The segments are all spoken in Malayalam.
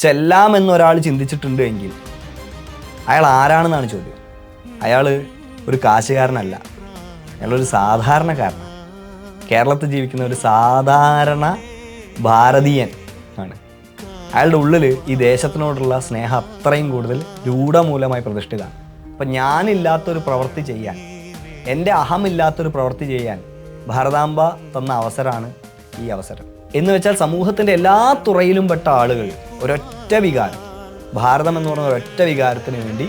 ചെല്ലാമെന്ന് ഒരാൾ ചിന്തിച്ചിട്ടുണ്ട് എങ്കിൽ അയാൾ ആരാണെന്നാണ് ചോദ്യം. അയാൾ ഒരു കാശുകാരനല്ല. അയാളൊരു സാധാരണക്കാരനാണ്. കേരളത്തിൽ ജീവിക്കുന്ന ഒരു സാധാരണ ഭാരതീയൻ ആണ്. അയാളുടെ ഉള്ളിൽ ഈ ദേശത്തിനോടുള്ള സ്നേഹം അത്രയും കൂടുതൽ രൂഢമൂലമായി പ്രതിഷ്ഠിതാണ് അപ്പം ഞാനില്ലാത്തൊരു പ്രവൃത്തി ചെയ്യാൻ എന്റെ അഹമില്ലാത്തൊരു പ്രവൃത്തി ചെയ്യാൻ ഭാരതാംബ തന്ന അവസരമാണ് ഈ അവസരം. എന്ന് വെച്ചാൽ സമൂഹത്തിന്റെ എല്ലാ തുറയിലും പെട്ട ആളുകൾ ഒരൊറ്റ വികാരം. ഭാരതം എന്ന് പറഞ്ഞ ഒരൊറ്റ വികാരത്തിന് വേണ്ടി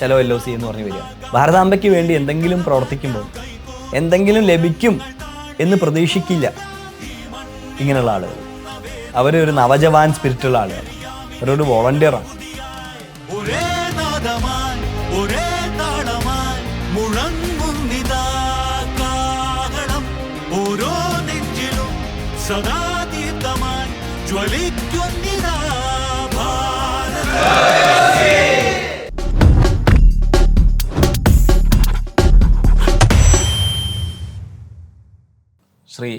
ചിലവ് എൽ ഒ സി എന്ന് പറഞ്ഞ് വരിക. ഭാരതാംബയ്ക്ക് വേണ്ടി എന്തെങ്കിലും പ്രവർത്തിക്കുമ്പോൾ എന്തെങ്കിലും ലഭിക്കും എന്ന് പ്രതീക്ഷിക്കില്ല ഇങ്ങനെയുള്ള ആളുകൾ. അവരൊരു നവജവാൻ സ്പിരിറ്റുള്ള ആളുകളാണ് അവരൊരു വോളണ്ടിയറാണ് ഒരേ ഒരേ താളമായി മുഴങ്ങുന്നിതാ സദാതീർത്ഥമായി ജ്വലിക്കുന്നിതാ ശ്രീ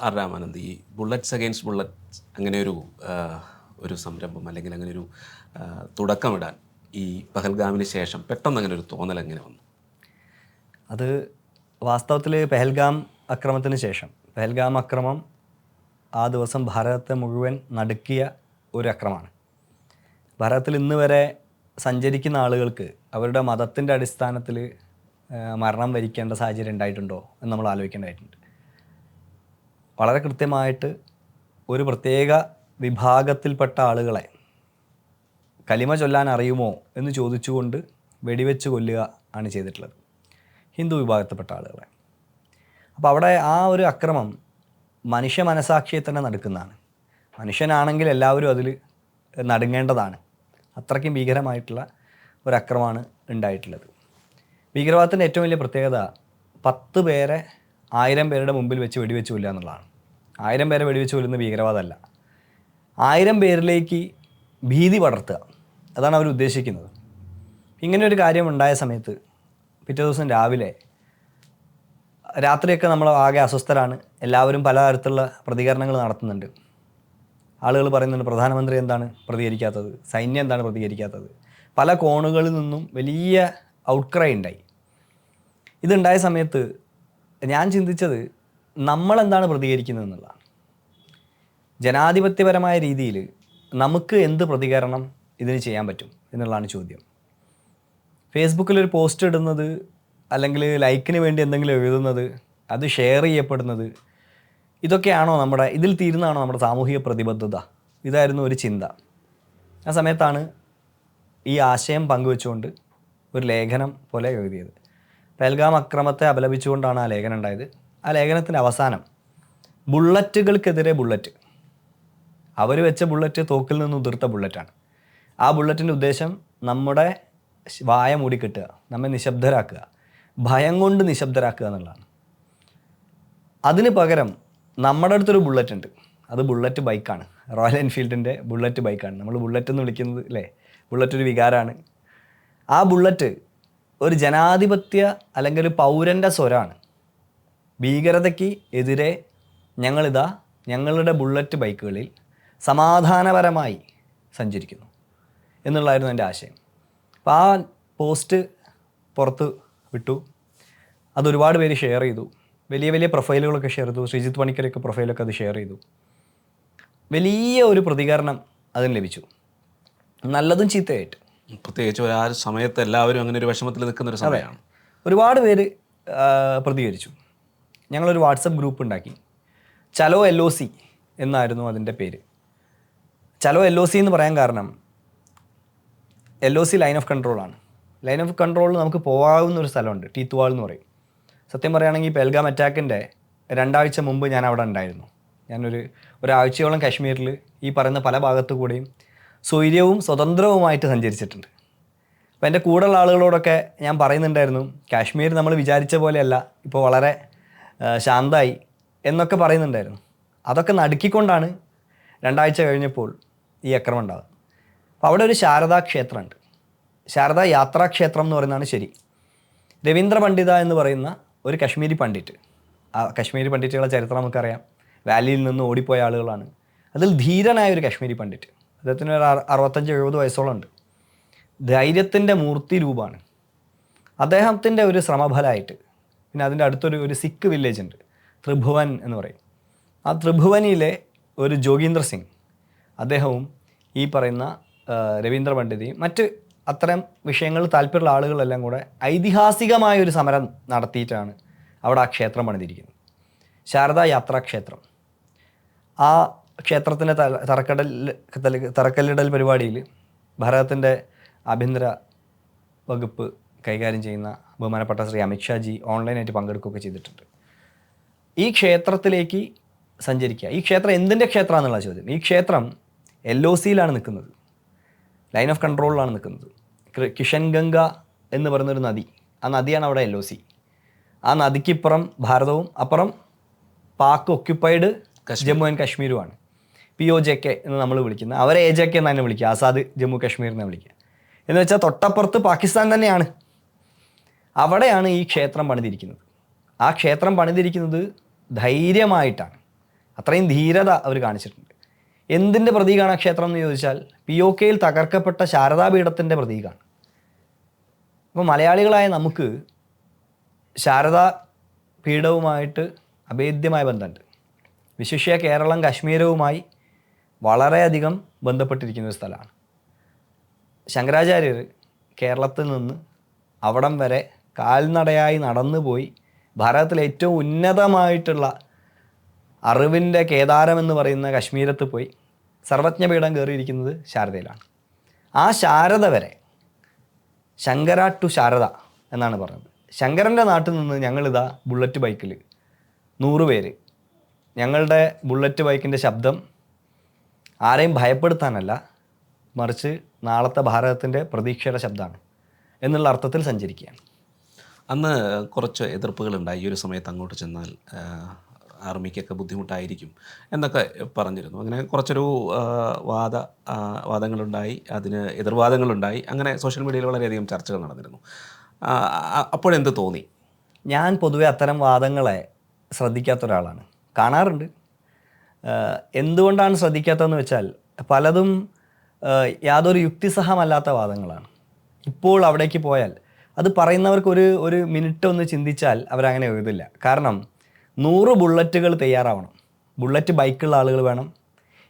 ആർ രാമാനന്ദ് ഈ ബുള്ളറ്റ്സ് അഗെയിൻസ്റ്റ് ബുള്ളറ്റ്സ് അങ്ങനെ ഒരു ഒരു സംരംഭം അല്ലെങ്കിൽ അങ്ങനെ ഒരു തുടക്കമിടാൻ ഈ പഹൽഗാമിന് ശേഷം പെട്ടെന്ന് അങ്ങനെ ഒരു തോന്നൽ എങ്ങനെ വന്നു? അത് വാസ്തവത്തിൽ പെഹൽഗാം അക്രമത്തിന് ശേഷം. പെഹൽഗാം അക്രമം ആ ദിവസം ഭാരതത്തെ മുഴുവൻ നടുക്കിയ ഒരു അക്രമമാണ് ഭാരതത്തിൽ ഇന്ന് വരെ സഞ്ചരിക്കുന്ന ആളുകൾക്ക് അവരുടെ മതത്തിന്റെ അടിസ്ഥാനത്തിൽ മരണം വരിക്കേണ്ട സാഹചര്യം ഉണ്ടായിട്ടുണ്ടോ എന്ന് നമ്മൾ ആലോചിക്കേണ്ടതായിട്ടുണ്ട്. വളരെ കൃത്യമായിട്ട് ഒരു പ്രത്യേക വിഭാഗത്തിൽപ്പെട്ട ആളുകളെ കലിമ ചൊല്ലാൻ അറിയുമോ എന്ന് ചോദിച്ചുകൊണ്ട് വെടിവെച്ച് കൊല്ലുക ആണ് ചെയ്തിട്ടുള്ളത്. ഹിന്ദു വിഭാഗത്തിൽപ്പെട്ട ആളുകളെ. അപ്പോൾ അവിടെ ആ ഒരു അക്രമം മനുഷ്യ മനസാക്ഷിയെ തന്നെ നടക്കുന്നതാണ്. മനുഷ്യനാണെങ്കിൽ എല്ലാവരും അതിൽ നടുങ്ങേണ്ടതാണ്. അത്രയ്ക്കും ഭീകരമായിട്ടുള്ള ഒരു ഉണ്ടായിട്ടുള്ളത്. ഭീകരവാദത്തിന്റെ ഏറ്റവും വലിയ പ്രത്യേകത പത്ത് പേരെ ആയിരം പേരുടെ മുമ്പിൽ വെച്ച് വെടിവെച്ച് കൊല്ലുക എന്നുള്ളതാണ്. ആയിരം പേരെ വെടിവെച്ച് കൊല്ലുന്ന ഭീകരവാദമല്ല. ആയിരം പേരിലേക്ക് ഭീതി പടർത്തുക. അതാണ് അവർ ഉദ്ദേശിക്കുന്നത്. ഇങ്ങനെ ഒരു കാര്യം ഉണ്ടായ സമയത്ത് പിറ്റേ ദിവസം രാവിലെ രാത്രിയൊക്കെ നമ്മൾ ആകെ അസ്വസ്ഥരാണ്. എല്ലാവരും പലതരത്തിലുള്ള പ്രതികരണങ്ങൾ നടത്തുന്നുണ്ട്. ആളുകൾ പറയുന്നുണ്ട് പ്രധാനമന്ത്രി എന്താണ് പ്രതികരിക്കാത്തത്? സൈന്യം എന്താണ് പ്രതികരിക്കാത്തത്? പല കോണുകളിൽ നിന്നും വലിയ ഔട്ട്ക്രൈ ഉണ്ടായി. ഇതുണ്ടായ സമയത്ത് ഞാൻ ചിന്തിച്ചത് നമ്മളെന്താണ് പ്രതികരിക്കുന്നത് എന്നുള്ളതാണ്. ജനാധിപത്യപരമായ രീതിയിൽ നമുക്ക് എന്ത് പ്രതികരണം ഇതിന് ചെയ്യാൻ പറ്റും എന്നുള്ളതാണ് ചോദ്യം. ഫേസ്ബുക്കിൽ ഒരു പോസ്റ്റ് ഇടുന്നത് അല്ലെങ്കിൽ ലൈക്കിന് വേണ്ടി എന്തെങ്കിലും എഴുതുന്നത് അത് ഷെയർ ചെയ്യപ്പെടുന്നത് ഇതൊക്കെയാണോ നമ്മുടെ ഇതിൽ തീരുന്നതാണോ നമ്മുടെ സാമൂഹിക പ്രതിബദ്ധത? ഇതായിരുന്നു ഒരു ചിന്ത. ആ സമയത്താണ് ഈ ആശയം പങ്കുവെച്ചുകൊണ്ട് ഒരു ലേഖനം പോലെ എഴുതിയത്. പെൽഗാം അക്രമത്തെ അപലപിച്ചുകൊണ്ടാണ് ആ ലേഖനം ഉണ്ടായത്. ആ ലേഖനത്തിന്റെ അവസാനം ബുള്ളറ്റുകൾക്കെതിരെ ബുള്ളറ്റ്. അവർ വെച്ച ബുള്ളറ്റ് തോക്കിൽ നിന്ന് ഉതിർത്ത ബുള്ളറ്റാണ്. ആ ബുള്ളറ്റിന്റെ ഉദ്ദേശം നമ്മുടെ വായ മൂടിക്കെട്ടുക നമ്മെ നിശബ്ദരാക്കുക. ഭയം കൊണ്ട് നിശബ്ദരാക്കുക എന്നുള്ളതാണ്. അതിന് പകരം നമ്മുടെ അടുത്തൊരു ബുള്ളറ്റ് ഉണ്ട്. അത് ബുള്ളറ്റ് ബൈക്കാണ് റോയൽ എൻഫീൽഡിന്റെ ബുള്ളറ്റ് ബൈക്കാണ് നമ്മൾ ബുള്ളറ്റ് എന്ന് വിളിക്കുന്നത് അല്ലേ ബുള്ളറ്റ് ഒരു വികാരമാണ് ആ ബുള്ളറ്റ് ഒരു ജനാധിപത്യ അല്ലെങ്കിൽ ഒരു പൗരന്റെ സ്വരമാണ് ഭീകരതയ്ക്ക് എതിരെ ഞങ്ങളിതാ ഞങ്ങളുടെ ബുള്ളറ്റ് ബൈക്കുകളിൽ സമാധാനപരമായി സഞ്ചരിക്കുന്നു. എന്നുള്ളതായിരുന്നു എന്റെ ആശയം. അപ്പോൾ ആ പോസ്റ്റ് പുറത്ത് വിട്ടു. അതൊരുപാട് പേര് ഷെയർ ചെയ്തു. വലിയ വലിയ പ്രൊഫൈലുകളൊക്കെ ഷെയർ ചെയ്തു. ശ്രീജിത്ത് പണിക്കരൊക്കെ പ്രൊഫൈലൊക്കെ അത് ഷെയർ ചെയ്തു. വലിയ ഒരു പ്രതികരണം അതിന് ലഭിച്ചു. നല്ലതും ചീത്തയായിട്ട്. പ്രത്യേകിച്ച് ഒരു ആ സമയത്ത് എല്ലാവരും അങ്ങനെ ഒരു വിഷമത്തിൽ നിൽക്കുന്ന ഒരു സമയമാണ്. ഒരുപാട് പേര് പ്രതികരിച്ചു. ഞങ്ങളൊരു വാട്സപ്പ് ഗ്രൂപ്പ് ഉണ്ടാക്കി. ചലോ എൽ ഒ സി എന്നായിരുന്നു അതിന്റെ പേര്. ചലോ എൽ ഒ സി എന്ന് പറയാൻ കാരണം L O C line of കൺട്രോളാണ് line of കൺട്രോളിൽ നമുക്ക് പോകാവുന്ന ഒരു സ്ഥലമുണ്ട്. ടീത്തുവാൾ എന്ന് പറയും. സത്യം പറയുകയാണെങ്കിൽ പെൽഗാം അറ്റാക്കിന്റെ രണ്ടാഴ്ച മുമ്പ് ഞാൻ അവിടെ ഉണ്ടായിരുന്നു. ഞാനൊരു ഒരാഴ്ചയോളം കാശ്മീരിൽ ഈ പറയുന്ന പല ഭാഗത്തു കൂടെയും സ്വൈര്യവും സ്വതന്ത്രവുമായിട്ട് സഞ്ചരിച്ചിട്ടുണ്ട്. അപ്പോൾ എന്റെ കൂടെയുള്ള ആളുകളോടൊക്കെ ഞാൻ പറയുന്നുണ്ടായിരുന്നു കാശ്മീർ നമ്മൾ വിചാരിച്ച പോലെയല്ല ഇപ്പോൾ വളരെ ശാന്തമായി എന്നൊക്കെ പറയുന്നുണ്ടായിരുന്നു. അതൊക്കെ നടുക്കിക്കൊണ്ടാണ് രണ്ടാഴ്ച കഴിഞ്ഞപ്പോൾ ഈ അക്രമം ഉണ്ടാകുന്നത് അപ്പോൾ അവിടെ ഒരു ശാരദാ ക്ഷേത്രമുണ്ട്. ശാരദാ യാത്രാക്ഷേത്രം എന്ന് പറയുന്നതാണ് ശരി. രവീന്ദ്ര പണ്ഡിത എന്ന് പറയുന്ന ഒരു കശ്മീരി പണ്ഡിറ്റ്. ആ കശ്മീരി പണ്ഡിറ്റുകളെ ചരിത്രം നമുക്കറിയാം. വാലിയിൽ നിന്ന് ഓടിപ്പോയ ആളുകളാണ്. അതിൽ ധീരനായ ഒരു കശ്മീരി പണ്ഡിറ്റ്. അദ്ദേഹത്തിന് ഒരു അറു- അറുപത്തഞ്ച് എഴുപത് വയസ്സോളം ഉണ്ട് ധൈര്യത്തിന്റെ മൂർത്തി രൂപമാണ് അദ്ദേഹത്തിന്റെ ഒരു ശ്രമഫലമായിട്ട് പിന്നെ അതിന്റെ അടുത്തൊരു ഒരു സിഖ് വില്ലേജ് ഉണ്ട് ത്രിഭുവൻ എന്ന് പറയും. ആ ത്രിഭുവനിയിലെ ഒരു ജോഗീന്ദ്ര സിംഗ് അദ്ദേഹവും ഈ പറയുന്ന രവീന്ദ്ര പണ്ഡിതയും മറ്റ് അത്തരം വിഷയങ്ങളിൽ താല്പര്യമുള്ള ആളുകളെല്ലാം കൂടെ ഐതിഹാസികമായ ഒരു സമരം നടത്തിയിട്ടാണ് അവിടെ ആ ക്ഷേത്രം പണിതിരിക്കുന്നത്. ശാരദാ യാത്രാ ക്ഷേത്രം. ആ ക്ഷേത്രത്തിന്റെ തറക്കടൽ തറക്കല്ലിടൽ പരിപാടിയിൽ ഭാരതത്തിന്റെ ആഭ്യന്തര വകുപ്പ് കൈകാര്യം ചെയ്യുന്ന ബഹുമാനപ്പെട്ട ശ്രീ അമിത്ഷാജി ഓൺലൈനായിട്ട് പങ്കെടുക്കുകയൊക്കെ ചെയ്തിട്ടുണ്ട്. ഈ ക്ഷേത്രത്തിലേക്ക് സഞ്ചരിക്കുക. ഈ ക്ഷേത്രം എന്തിന്റെ ക്ഷേത്രമാണെന്നുള്ള ചോദ്യം. ഈ ക്ഷേത്രം എൽ ഒ സിയിലാണ് നിൽക്കുന്നത്. ലൈൻ ഓഫ് കൺട്രോളിലാണ് നിൽക്കുന്നത്. കിഷൻ ഗംഗ എന്ന് പറയുന്നൊരു നദി. ആ നദിയാണ് അവിടെ എൽ ഒ സി ആ നദിക്കിപ്പുറം ഭാരതവും അപ്പുറം പാക്ക് ഒക്യുപ്പൈഡ് ജമ്മു ആൻഡ് കാശ്മീരുമാണ്. പി ഒ ജെ കെ എന്ന് നമ്മൾ വിളിക്കുന്നത് അവരെ എ ജെ കെ എന്ന് തന്നെ വിളിക്കുക ആസാദ് ജമ്മു കാശ്മീർ എന്ന് വിളിക്കുക. എന്ന് വെച്ചാൽ തൊട്ടപ്പുറത്ത് പാകിസ്ഥാൻ തന്നെയാണ്. അവിടെയാണ് ഈ ക്ഷേത്രം പണിതിരിക്കുന്നത്. ആ ക്ഷേത്രം പണിതിരിക്കുന്നത് ധൈര്യമായിട്ടാണ്. അത്രയും ധീരത അവർ കാണിച്ചിട്ടുണ്ട്. എന്തിന്റെ പ്രതീകമാണ് ക്ഷേത്രം എന്ന് ചോദിച്ചാൽ പി ഒ കെയിൽ തകർക്കപ്പെട്ട ശാരദാപീഠത്തിന്റെ പ്രതീകമാണ് അപ്പോൾ മലയാളികളായ നമുക്ക് ശാരദാ പീഠവുമായിട്ട് അഭേദ്യമായ ബന്ധമുണ്ട്. വിശിഷ്യ കേരളം കാശ്മീരവുമായി വളരെയധികം ബന്ധപ്പെട്ടിരിക്കുന്ന ഒരു സ്ഥലമാണ്. ശങ്കരാചാര്യർ കേരളത്തിൽ നിന്ന് അവിടം വരെ കാൽനടയായി നടന്നു പോയി ഭാരതത്തിലെ ഏറ്റവും ഉന്നതമായിട്ടുള്ള അറിവിന്റെ കേദാരം എന്ന് പറയുന്ന കശ്മീരത്ത് പോയി സർവജ്ഞപീഠം കയറിയിരിക്കുന്നത് ശാരദയിലാണ്. ആ ശാരദ വരെ ശങ്കര ടു ശാരദ എന്നാണ് പറഞ്ഞത്. ശങ്കരന്റെ നാട്ടിൽ നിന്ന് ഞങ്ങളിതാ ബുള്ളറ്റ് ബൈക്കിൽ നൂറ് പേര്. ഞങ്ങളുടെ ബുള്ളറ്റ് ബൈക്കിന്റെ ശബ്ദം ആരെയും ഭയപ്പെടുത്താനല്ല മറിച്ച് നാളത്തെ ഭാരതത്തിന്റെ പ്രതീക്ഷയുടെ ശബ്ദമാണ് എന്നുള്ള അർത്ഥത്തിൽ സഞ്ചരിക്കുകയാണ്. അന്ന് കുറച്ച് എതിർപ്പുകളുണ്ടായി. ഈ ഒരു സമയത്ത് അങ്ങോട്ട് ചെന്നാൽ ആർമിക്കൊക്കെ ബുദ്ധിമുട്ടായിരിക്കും എന്നൊക്കെ പറഞ്ഞിരുന്നു. അങ്ങനെ കുറച്ചൊരു വാദ വാദങ്ങളുണ്ടായി അതിന് എതിർവാദങ്ങളുണ്ടായി. അങ്ങനെ സോഷ്യൽ മീഡിയയിൽ വളരെയധികം ചർച്ചകൾ നടന്നിരുന്നു. അപ്പോഴെന്ത് തോന്നി? ഞാൻ പൊതുവെ അത്തരം വാദങ്ങളെ ശ്രദ്ധിക്കാത്ത ഒരാളാണ്. കാണാറുണ്ട്. എന്തുകൊണ്ടാണ് ശ്രദ്ധിക്കാത്തതെന്ന് വെച്ചാൽ പലതും യാതൊരു യുക്തിസഹമല്ലാത്ത വാദങ്ങളാണ്. ഇപ്പോൾ അവിടേക്ക് പോയാൽ അത് പറയുന്നവർക്ക് ഒരു ഒരു മിനിറ്റ് ഒന്ന് ചിന്തിച്ചാൽ അവരങ്ങനെ എഴുതില്ല. കാരണം നൂറ് ബുള്ളറ്റുകൾ തയ്യാറാവണം. ബുള്ളറ്റ് ബൈക്കുള്ള ആളുകൾ വേണം.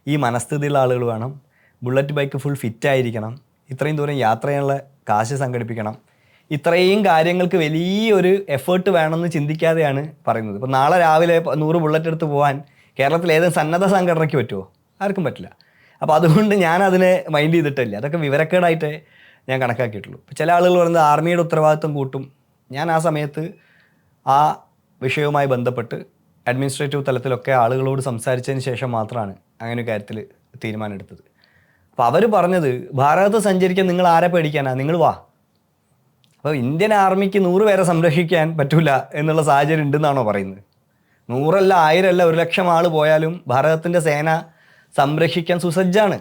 ഈ മനസ്ഥിതിയുള്ള ആളുകൾ വേണം. ബുള്ളറ്റ് ബൈക്ക് ഫുൾ ഫിറ്റ് ആയിരിക്കണം. ഇത്രയും ദൂരം യാത്ര ചെയ്യാനുള്ള കാശ് സംഘടിപ്പിക്കണം. ഇത്രയും കാര്യങ്ങൾക്ക് വലിയൊരു എഫേർട്ട് വേണമെന്ന് ചിന്തിക്കാതെയാണ് പറയുന്നത്. ഇപ്പോൾ നാളെ രാവിലെ നൂറ് ബുള്ളറ്റ് എടുത്ത് പോകാൻ കേരളത്തിൽ ഏതെങ്കിലും സന്നദ്ധ സംഘടനയ്ക്ക് പറ്റുമോ ആർക്കും പറ്റില്ല. അപ്പോൾ അതുകൊണ്ട് ഞാൻ അതിനെ മൈൻഡ് ചെയ്തിട്ടില്ല. അതൊക്കെ വിവരക്കേടായിട്ടേ ഞാൻ കണക്കാക്കിയിട്ടുള്ളൂ. ചില ആളുകൾ പറയുന്നത് ആർമിയുടെ ഉത്തരവാദിത്വം കൂട്ടും. ഞാൻ ആ സമയത്ത് ആ വിഷയവുമായി ബന്ധപ്പെട്ട് അഡ്മിനിസ്ട്രേറ്റീവ് തലത്തിലൊക്കെ ആളുകളോട് സംസാരിച്ചതിന് ശേഷം മാത്രമാണ് അങ്ങനെ ഒരു കാര്യത്തിൽ തീരുമാനമെടുത്തത് അപ്പോൾ അവർ പറഞ്ഞത് ഭാരതത്തെ സഞ്ചരിക്കാൻ നിങ്ങൾ ആരെ പേടിക്കാനാണ് നിങ്ങൾ വാ. അപ്പോൾ ഇന്ത്യൻ ആർമിക്ക് നൂറ് പേരെ സംരക്ഷിക്കാൻ പറ്റൂല എന്നുള്ള സാഹചര്യം ഉണ്ടെന്നാണോ പറയുന്നത്? നൂറല്ല ആയിരമല്ല ഒരു ലക്ഷം ആൾ പോയാലും ഭാരതത്തിന്റെ സേന സംരക്ഷിക്കാൻ സുസജ്ജാണ്.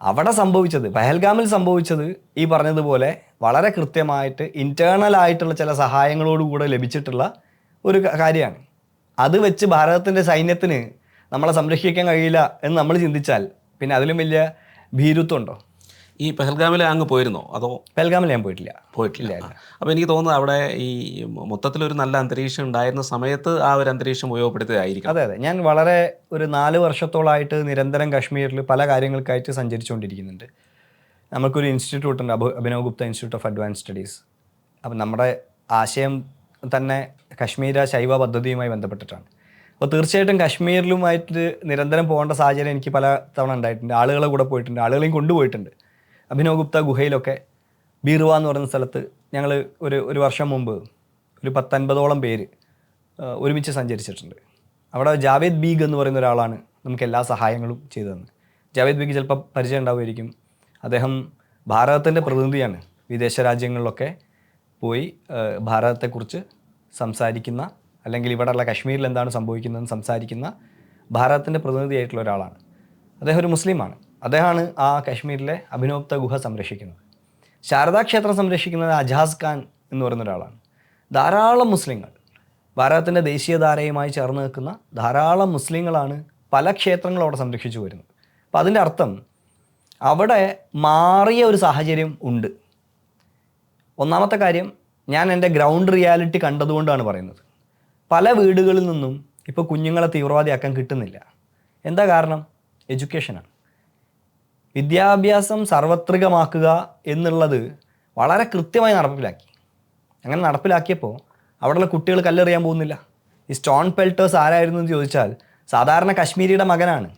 അവിടെ സംഭവിച്ചത് പഹൽഗാമിൽ സംഭവിച്ചത് ഈ പറഞ്ഞതുപോലെ വളരെ കൃത്യമായിട്ട് ഇന്റേർണൽ ആയിട്ടുള്ള ചില സഹായങ്ങളോടുകൂടെ ലഭിച്ചിട്ടുള്ള ഒരു കാര്യമാണ്. അത് വെച്ച് ഭാരതത്തിന്റെ സൈന്യത്തിന് നമ്മളെ സംരക്ഷിക്കാൻ കഴിയില്ല എന്ന് നമ്മൾ ചിന്തിച്ചാൽ പിന്നെ അതിലും വലിയ ഭീരുത്വം ഉണ്ടോ? ഈ പെഹൽഗാമിൽ അങ്ങ് പോയിരുന്നോ? അതോ പെഹൽഗാമിൽ ഞാൻ പോയിട്ടില്ല. പോയിട്ടില്ല. അപ്പോൾ എനിക്ക് തോന്നുന്നത് അവിടെ ഈ മൊത്തത്തിലൊരു നല്ല അന്തരീക്ഷം ഉണ്ടായിരുന്ന സമയത്ത് ആ ഒരു അന്തരീക്ഷം ഉപയോഗപ്പെടുത്തുകയായിരിക്കും അതെ അതെ. ഞാൻ വളരെ ഒരു നാല് വർഷത്തോളമായിട്ട് നിരന്തരം കാശ്മീരിൽ പല കാര്യങ്ങൾക്കായിട്ട് സഞ്ചരിച്ചുകൊണ്ടിരിക്കുന്നുണ്ട്. നമുക്കൊരു ഇൻസ്റ്റിറ്റ്യൂട്ട് ഉണ്ട് അഭു Abhinav Gupta institute of advance studies. അപ്പം നമ്മുടെ ആശയം തന്നെ കശ്മീര ശൈവ പദ്ധതിയുമായി ബന്ധപ്പെട്ടിട്ടാണ്. അപ്പോൾ തീർച്ചയായിട്ടും കശ്മീരിലുമായിട്ട് നിരന്തരം പോകേണ്ട സാഹചര്യം എനിക്ക് പല തവണ ഉണ്ടായിട്ടുണ്ട്. ആളുകളെ കൂടെ പോയിട്ടുണ്ട് ആളുകളെയും കൊണ്ടുപോയിട്ടുണ്ട്. അഭിനവ് ഗുപ്ത ഗുഹയിലൊക്കെ ബീറുവ എന്ന് പറയുന്ന സ്ഥലത്ത് ഞങ്ങൾ ഒരു ഒരു വർഷം മുമ്പ് ഒരു പത്തൻപതോളം പേര് ഒരുമിച്ച് സഞ്ചരിച്ചിട്ടുണ്ട്. അവിടെ ജാവേദ് ബീഗ് എന്ന് പറയുന്ന ഒരാളാണ് നമുക്ക് എല്ലാ സഹായങ്ങളും ചെയ്തു തന്നത് ജാവേദ് ബീഗ് ചിലപ്പോൾ പരിചയം ഉണ്ടാവുമായിരിക്കും. അദ്ദേഹം ഭാരതത്തിന്റെ പ്രതിനിധിയാണ്. വിദേശ രാജ്യങ്ങളിലൊക്കെ പോയി ഭാരതത്തെക്കുറിച്ച് സംസാരിക്കുന്ന അല്ലെങ്കിൽ ഇവിടെയുള്ള കാശ്മീരിൽ എന്താണ് സംഭവിക്കുന്നതെന്ന് സംസാരിക്കുന്ന ഭാരതത്തിന്റെ പ്രതിനിധിയായിട്ടുള്ള ഒരാളാണ്. അദ്ദേഹം ഒരു മുസ്ലിമാണ്. അദ്ദേഹമാണ് ആ കാശ്മീരിലെ അഭിനോപ്ത ഗുഹ സംരക്ഷിക്കുന്നത്. ശാരദാ ക്ഷേത്രം സംരക്ഷിക്കുന്നത് അജാസ് ഖാൻ എന്ന് പറയുന്ന ഒരാളാണ്. ധാരാളം മുസ്ലിങ്ങൾ ഭാരതത്തിന്റെ ദേശീയധാരയുമായി ചേർന്ന് നിൽക്കുന്ന ധാരാളം മുസ്ലിങ്ങളാണ് പല ക്ഷേത്രങ്ങളും അവിടെ സംരക്ഷിച്ചു വരുന്നത്. അപ്പം അതിന്റെ അർത്ഥം അവിടെ മാറിയ ഒരു സാഹചര്യം ഉണ്ട്. ഒന്നാമത്തെ കാര്യം ഞാൻ എന്റെ ഗ്രൗണ്ട് റിയാലിറ്റി കണ്ടതുകൊണ്ടാണ് പറയുന്നത്. പല വീടുകളിൽ നിന്നും ഇപ്പോൾ കുഞ്ഞുങ്ങളെ തീവ്രവാദിയാക്കാൻ കിട്ടുന്നില്ല. എന്താ കാരണം? എഡ്യൂക്കേഷനാണ്. വിദ്യാഭ്യാസം സാർവത്രികമാക്കുക എന്നുള്ളത് വളരെ കൃത്യമായി നടപ്പിലാക്കി. അങ്ങനെ നടപ്പിലാക്കിയപ്പോൾ അവിടെയുള്ള കുട്ടികൾ കല്ലെറിയാൻ പോകുന്നില്ല. ഈ സ്റ്റോൺ പെൽട്ടേഴ്സ് ആരായിരുന്നു എന്ന് ചോദിച്ചാൽ സാധാരണ കശ്മീരിയുടെ മകനാണ്.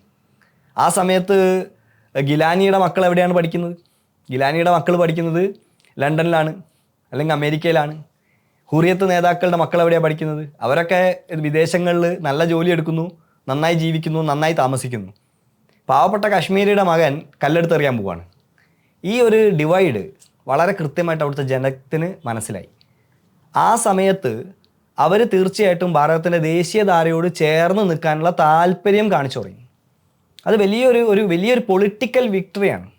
ആ സമയത്ത് ഗിലാനിയുടെ മക്കൾ എവിടെയാണ് പഠിക്കുന്നത്? ഗിലാനിയുടെ മക്കൾ പഠിക്കുന്നത് ലണ്ടനിലാണ് അല്ലെങ്കിൽ അമേരിക്കയിലാണ്. ഹുറിയത്ത് നേതാക്കളുടെ മക്കൾ എവിടെയാണ് പഠിക്കുന്നത്? അവരൊക്കെ വിദേശങ്ങളിൽ നല്ല ജോലി എടുക്കുന്നു നന്നായി ജീവിക്കുന്നു നന്നായി താമസിക്കുന്നു. പാവപ്പെട്ട കശ്മീരിയുടെ മകൻ കല്ലെടുത്തെറിയാൻ പോവാണ്. ഈ ഒരു ഡിവൈഡ് വളരെ കൃത്യമായിട്ട് അവിടുത്തെ ജനത്തിന് മനസ്സിലായി. ആ സമയത്ത് അവർ തീർച്ചയായിട്ടും ഭാരതത്തിന്റെ ദേശീയധാരയോട് ചേർന്ന് നിൽക്കാനുള്ള താല്പര്യം കാണിച്ചു തുടങ്ങി. അത് വലിയൊരു ഒരു വലിയൊരു പൊളിറ്റിക്കൽ വിക്ടറിയാണ്